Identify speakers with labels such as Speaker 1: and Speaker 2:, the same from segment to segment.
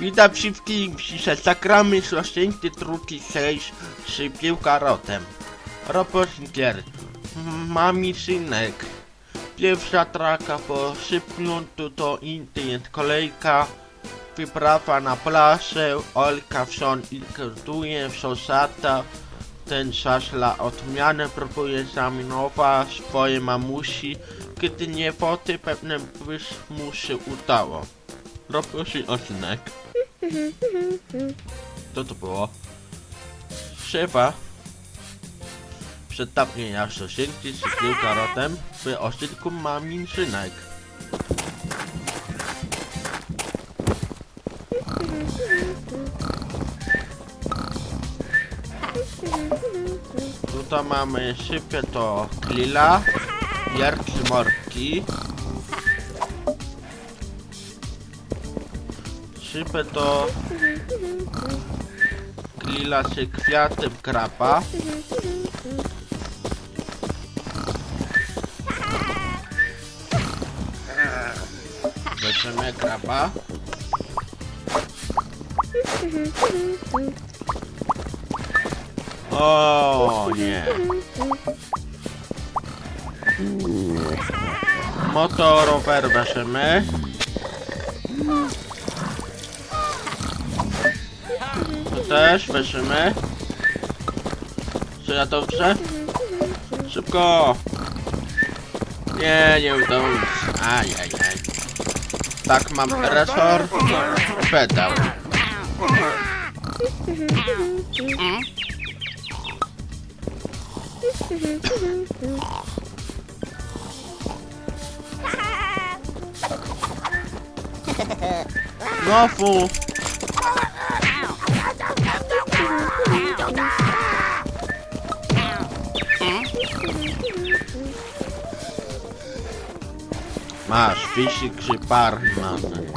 Speaker 1: Witam wszystkich, dzisiaj zagramy rozcięty drugi sejś z piłkarotem. Robosinkier, mami synek. Pierwsza traka po szybnięciu to internet kolejka. Wyprawa na plażę, Olka wsiąd inkurduje w sosata. Ten szaszla odmianę próbuje zaminować swoje mamusi, kiedy nie foty pewne byś mu się udało. Odcinek. Co to było? Szefa przedstawienia stosunki z piłkarotem w odcinku Mamin Synek. Tutaj mamy sypie to Lila, Jarki Morki, sypie to Lila się kwiatem krapa. Weźmiemy krapa. O nie. Motorower weźmiemy. To też weźmiemy. Czy ja dobrze? Szybko! Nie, nie udało mi się. Ajajaj. Tak, mam resor. Pedał. Znowu. Masz, fisik czy par mamy.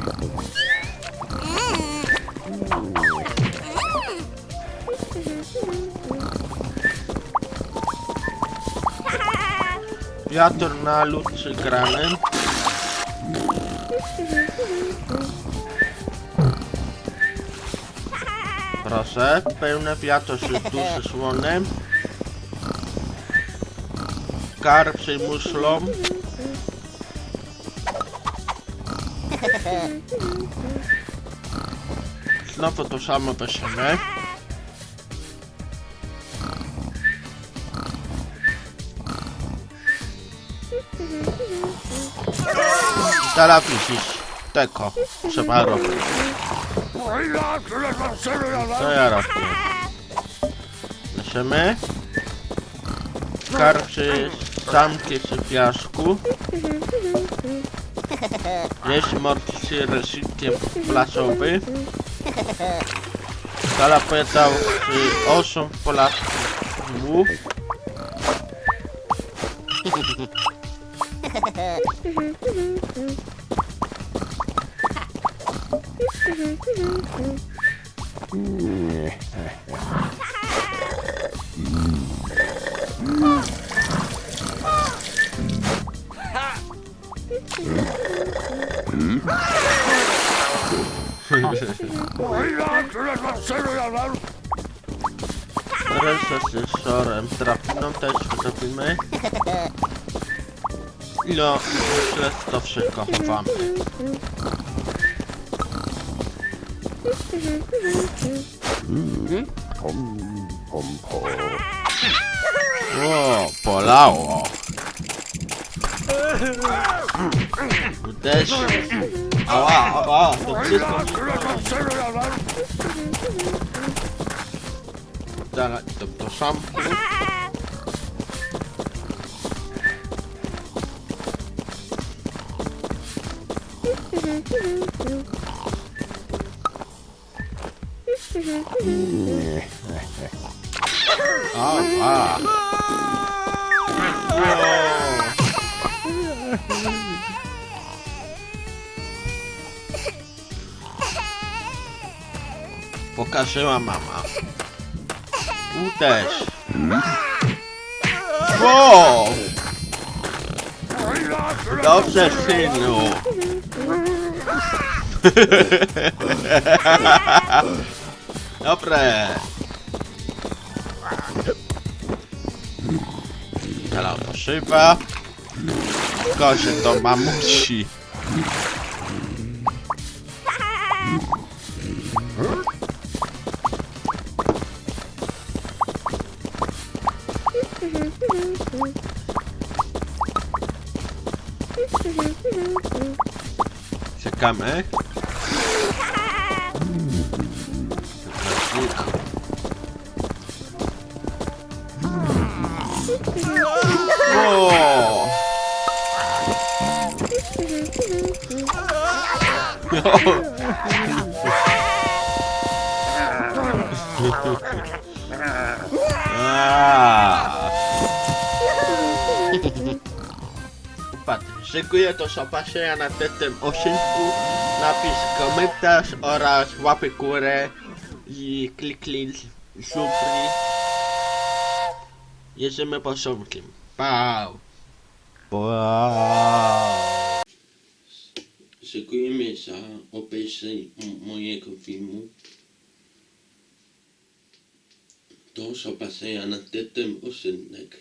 Speaker 1: Wiatr na lód czy. Proszę, pełne wiatr z duży słonem. Karp z muszlą. Znowu to samo weźmiemy. Teraz widzisz, tego trzeba robić. Co ja robię? Weźmiemy. Karprzy samki z piasku. Jeśli morki z rysikiem plasowy. Kala powiedział z osą polasku. Resztę z szorem trafiną też zrobimy. No, myślę, to wszystko chowamy. O, polało. Uderzył. Ała, ała, to wszystko Zaraz to do szampu. Ała. Pokażyła mama. Uderz. Wow! Dobrze, synu. Dobre. Zielona szyba. Kozie do mamusi. Czekamy. O! A. Patrz, szykuję to sopasia na tym osinku, napis komentarz oraz łapy górę i kliknij subry. Jedziemy po sumkiem. Pau. Wow. Szykujemy za obejrzenie mojego filmu. To sopasia na tym osinek.